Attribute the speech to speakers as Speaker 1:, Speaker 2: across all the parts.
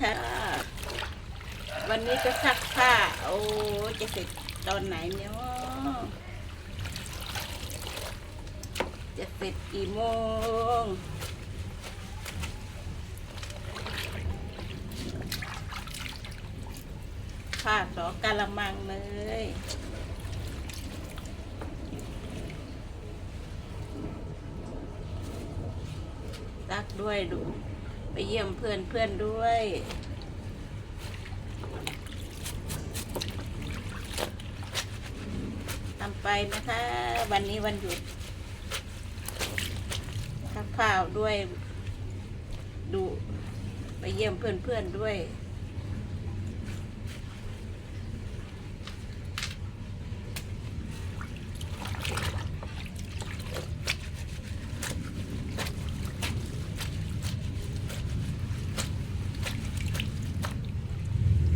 Speaker 1: ค่ะ วันนี้จะซักผ้า โอ้จะเสร็จตอนไหนเนี่ยจะเสร็จกี่โมง ผ้าสองกะละมังเลยซักด้วยดู ไปเยี่ยมเพื่อนเพื่อนด้วยทำไปนะคะ วันนี้วันหยุดทักข้าวด้วย ดู ไปเยี่ยมเพื่อนเพื่อนด้วย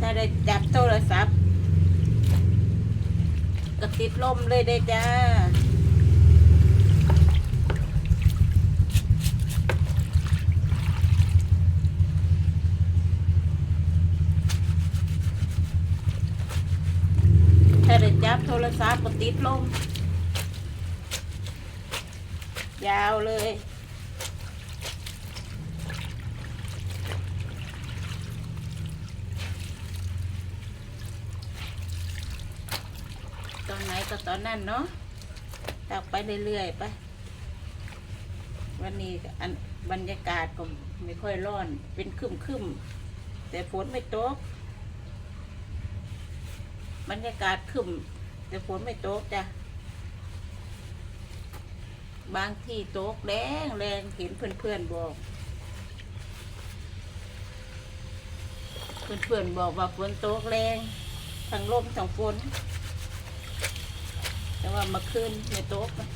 Speaker 1: ถ้าได้จับโทรศัพท์ก็ติดล่มเลยได้จ้าถ้าได้จับโทรศัพท์ก็ติดล่มยาวเลย ตอหนก็ตอนนั้นเนาะตักไปเรื่อยๆไป วันนี้อันบรรยากาศก็ไม่ค่อยร้อน เป็นครึมคึมๆแต่ฝนไม่ตก บรรยากาศครึมแต่ฝนไม่ตกจ้ะ บางที่ตกแรงแรงเห็นเพื่อนๆบอก เพื่อนๆบอกว่าฝนตกแรง ทั้งลมทั้งฝน แต่ว่ามาคืนในโต๊ะนะ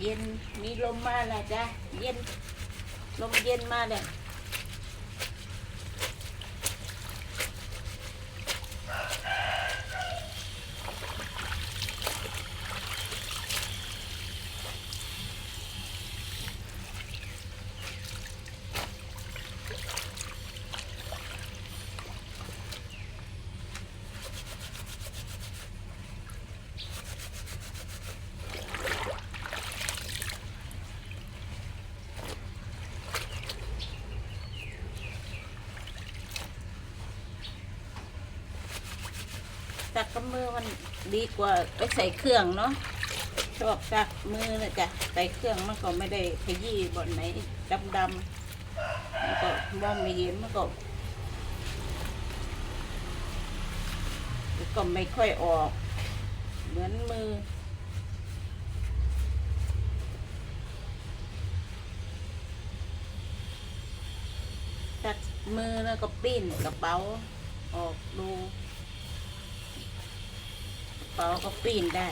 Speaker 1: เย็นมีลมมาแล้วจ้ะเย็น ลมเย็นมาเลย ซักกับมือมันดีกว่าไปใส่เครื่องเนาะชอบซักมือนะจ๊ะใส่เครื่องมันก็ไม่ได้ขยี้บนไหนดำดำๆมันก็มองไม่เห็นมันก็ก็ไม่ค่อยออก เหมือนมือซักมือแล้วก็ปิ้นกระเป๋าออกดู เป๋าก็ปีนได้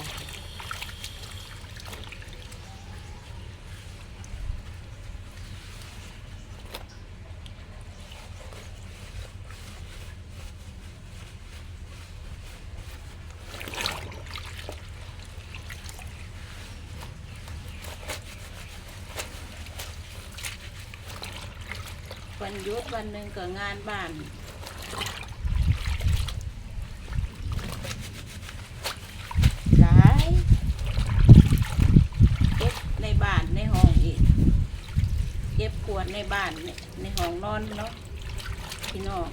Speaker 1: วันหยุดวันหนึ่งก็งานบ้าน หลายเก็บในบ้านในห้องอีก เก็บขวดในบ้านในใน ห้องนอนเนาะพี่น้อง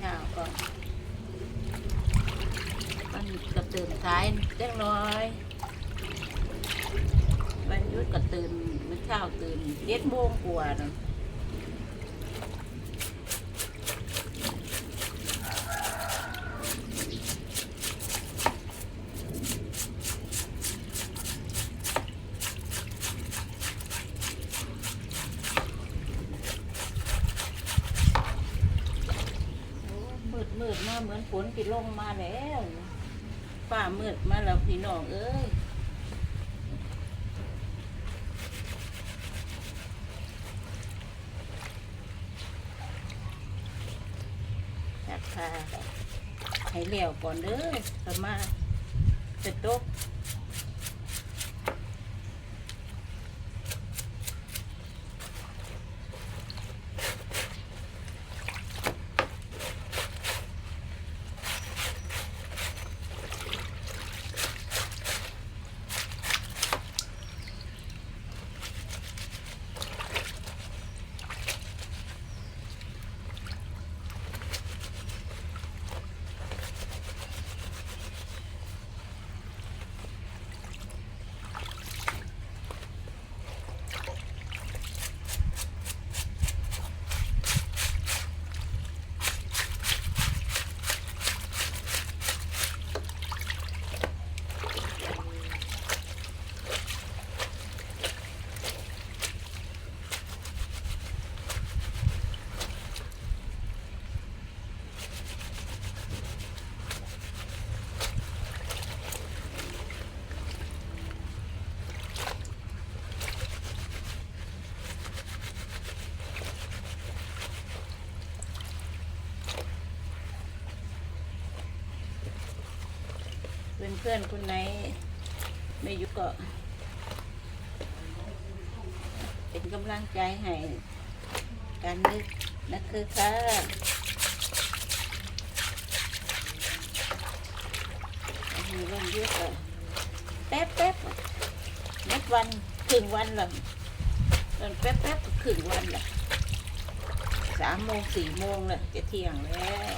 Speaker 1: ข้าวก็มันก็ตื่นสายเล็กน้อยวันยุดก็ตื่นเมื่อเช้าตื่นเจ็ดโมงกว่านะ โอ้มืดมืดๆ เนาเหมือนฝนที่ลงมาแล้วป่ามืดมาแล้วพี่น้องเอ้ยจัดผ้าให้เลี้ยวก่อนเด้อประมาจะตก เพื่อนเพื่อนๆคนไหนไม่อยู่ก็ เป็นกำลังใจให้การนึกนะคือค่ะมีวันหยุดก็แป๊บแป๊บๆนับวันครึ่งวันละตอนแป๊บแป๊บครึ่งวันละสามโมงสี่โมงละจะเที่ยงแล้ว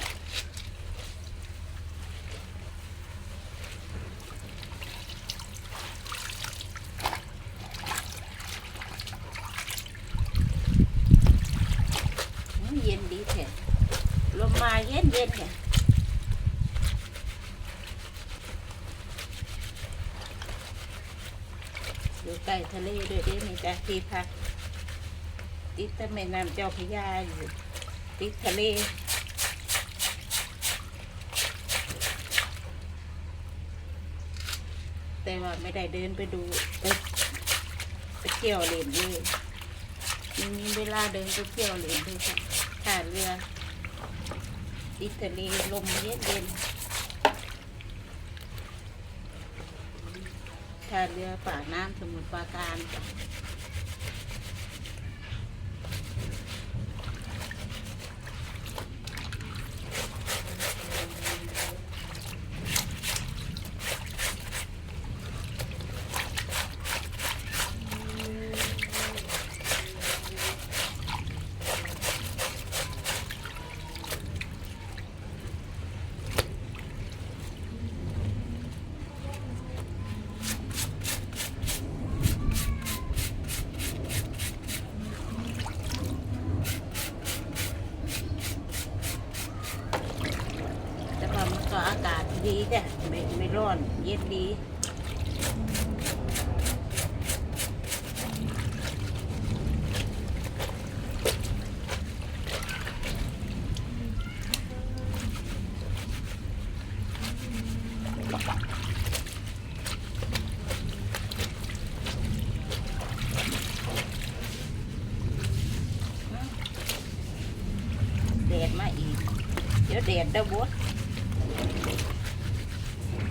Speaker 1: อืมเย็นดีแท้ลมมาเย็นเย็นแท้อยู่ ใกล้ทะเลด้วยเด้นี่จ้ะที่พักติดแต่แม่น้ำเจ้าพยาอยู่ติดทะเลแต่ว่าไม่ได้เดินไปดูไปไปเที่ยวเล่นเลยมีเวลาเดินไปเที่ยวเล่นเลยค่ะท่าเรือติดทะเลลมเย็นเย็น ท่าเรือป่าน้ำสมุทรปราการจ้ะแต่ว่ามันก็อากาศ ดีจ้ะไม่ไม่ร้อน เย็นดีแดดมาอีก เดี๋ยวแดดเดาบด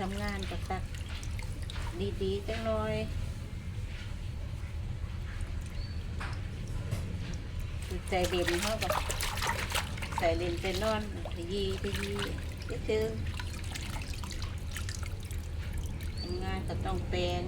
Speaker 1: ทำงานก็ตักดีๆจังเลยจุดใส่เลนเขาก็ใส่เลนไปนอนขยี้ขยี้เจอทำงานก็ต้องแปลง